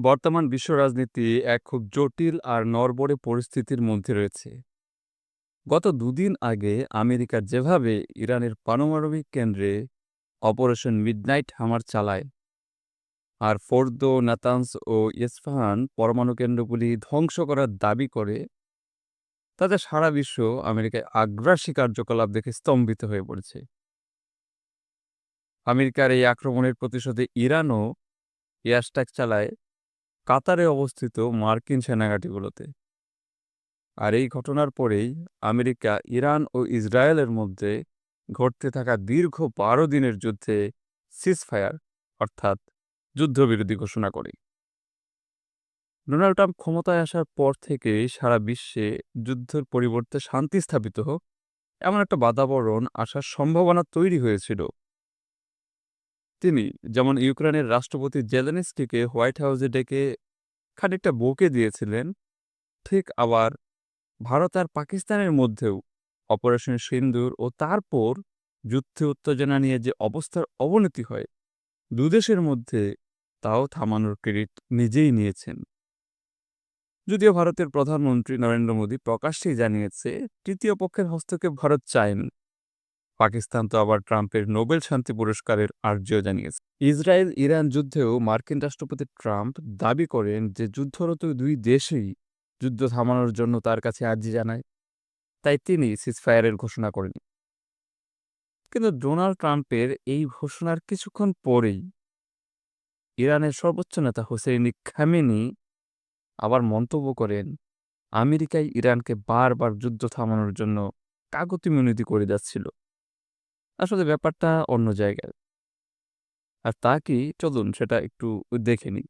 বর্তমান বিশ্ব রাজনীতি এক খুব জটিল আর নড়বড়ে পরিস্থিতির মধ্যে রয়েছে। গত দুদিন আগে আমেরিকা যেভাবে ইরানের পারমাণবিক কেন্দ্রে অপারেশন মিডনাইট হামার চালায় আর ফোর্দো, নাতানস ও ইস্পাহান পরমাণু কেন্দ্রগুলি ধ্বংস করার দাবি করে, তাতে সারা বিশ্ব আমেরিকায় আগ্রাসী কার্যকলাপ দেখে স্তম্ভিত হয়ে পড়েছে। আমেরিকার এই আক্রমণের প্রতিশোধে ইরানও এয়ার স্ট্রাইক চালায় কাতারে অবস্থিত মার্কিন সেনাঘাঁটিগুলোতে। আর এই ঘটনার পরেই আমেরিকা, ইরান ও ইসরায়েলের মধ্যে ঘটতে থাকা দীর্ঘ বারো দিনের যুদ্ধে সিজফায়ার অর্থাৎ যুদ্ধবিরতি ঘোষণা করে। ডোনাল্ড ট্রাম্প ক্ষমতায় আসার পর থেকেই সারা বিশ্বে যুদ্ধের পরিবর্তে শান্তি স্থাপিত হোক, এমন একটা বাতাবরণ আসার সম্ভাবনা তৈরি হয়েছিল। তিনি যেমন ইউক্রেনের রাষ্ট্রপতি জেলেনস্কিকে হোয়াইট হাউসে ডেকে খানিকটা বকে দিয়েছিলেন, ঠিক আবার ভারত আর পাকিস্তানের মধ্যেও অপারেশন সিন্দুর ও তারপর যুদ্ধে উত্তেজনা নিয়ে যে অবস্থার অবনতি হয়, দুদেশের মধ্যে তাও থামানোর ক্রেডিট নিজেই নিয়েছেন। যদিও ভারতের প্রধানমন্ত্রী নরেন্দ্র মোদী প্রকাশ্যেই জানিয়েছে তৃতীয় পক্ষের হস্তক্ষেপ ভারত চায়নি। পাকিস্তান তো আবার ট্রাম্পের নোবেল শান্তি পুরস্কারের আর্জিও জানিয়েছে। ইসরায়েল ইরান যুদ্ধেও মার্কিন রাষ্ট্রপতি ট্রাম্প দাবি করেন যে যুদ্ধরত দুই দেশই যুদ্ধ থামানোর জন্য তার কাছে আর্জি জানায়। তাই তিনি সিজফায়ারের ঘোষণা করেন। কিন্তু ডোনাল্ড ট্রাম্পের এই ঘোষণার কিছুক্ষণ পরেই ইরানের সর্বোচ্চ নেতা হোসেইনি খামেনি আবার মন্তব্য করেন আমেরিকায় ইরানকে বারবার যুদ্ধ থামানোর জন্য কাগতি মিনতি করে যাচ্ছিল। আসলে ব্যাপারটা অন্য জায়গায়। আর তা কি? চলুন সেটা একটু দেখে নিই।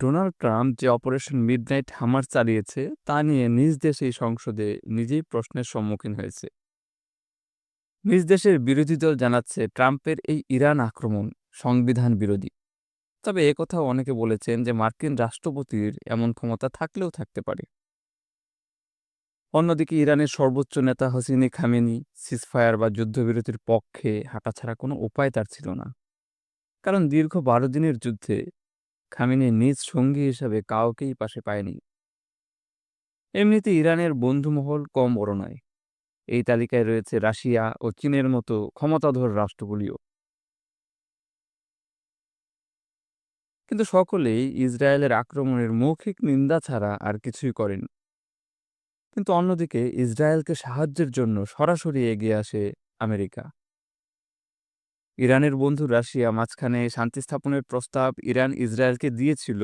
ডোনাল্ড ট্রাম্প যে অপারেশন মিডনাইট হামার চালিয়েছে, তা নিয়ে নিজ দেশেই সংসদে নিজেই প্রশ্নের সম্মুখীন হয়েছে। নিজ দেশের বিরোধী দল জানাচ্ছে ট্রাম্পের এই ইরান আক্রমণ সংবিধান বিরোধী। তবে একথাও অনেকে বলেছেন যে মার্কিন রাষ্ট্রপতির এমন ক্ষমতা থাকলেও থাকতে পারে। অন্যদিকে ইরানের সর্বোচ্চ নেতা হসিনি খামেনি সিজফায়ার বা যুদ্ধবিরতির পক্ষে হাঁটা ছাড়া কোনো উপায় তার ছিল না। কারণ দীর্ঘ বারো দিনের যুদ্ধে খামেনি নিজ সঙ্গী হিসাবে কাউকেই পাশে পায়নি। এমনিতে ইরানের বন্ধুমহল কম বড় নয় এই তালিকায় রয়েছে রাশিয়া ও চীনের মতো ক্ষমতাধর রাষ্ট্রগুলিও। কিন্তু সকলেই ইসরায়েলের আক্রমণের মৌখিক নিন্দা ছাড়া আর কিছুই করেন কিন্তু অন্যদিকে ইসরায়েলকে সাহায্যের জন্য সরাসরি এগিয়ে আসে আমেরিকা। ইরানের বন্ধু রাশিয়া মাঝখানে শান্তি স্থাপনের প্রস্তাব ইরান ইসরায়েলকে দিয়েছিল।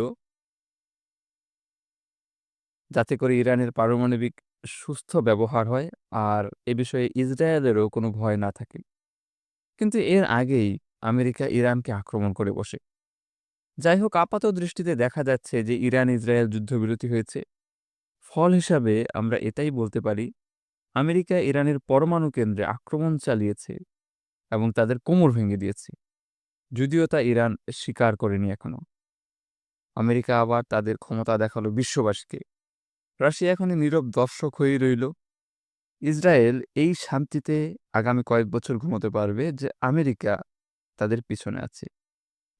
যাতে করে ইরানের পারমাণবিক সুস্থ ব্যবহার হয় আর এ বিষয়ে ইসরায়েলেরও কোনো ভয় না থাকে। কিন্তু এর আগেই আমেরিকা ইরানকে আক্রমণ করে বসে। যাই হোক, আপাত দৃষ্টিতে দেখা যাচ্ছে যে ইরান ইসরায়েল যুদ্ধবিরতি হয়েছে। ফল হিসাবে আমরা এটাই বলতে পারি, আমেরিকা ইরানের পরমাণু কেন্দ্রে আক্রমণ চালিয়েছে এবং তাদের কোমর ভেঙে দিয়েছে। যদিও তা ইরান স্বীকার করেনি এখনও আমেরিকা আবার তাদের ক্ষমতা দেখাল বিশ্ববাসীকে। রাশিয়া এখনই নীরব দর্শক হয়েই রইল। ইসরায়েল এই শান্তিতে আগামী কয়েক বছর ঘুমোতে পারবে যে আমেরিকা তাদের পিছনে আছে।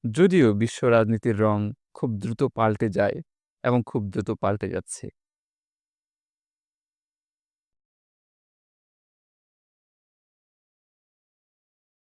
যদিও বিশ্ব রাজনীতির রং খুব দ্রুত পাল্টে যায় এবং খুব দ্রুত পাল্টে যাচ্ছে।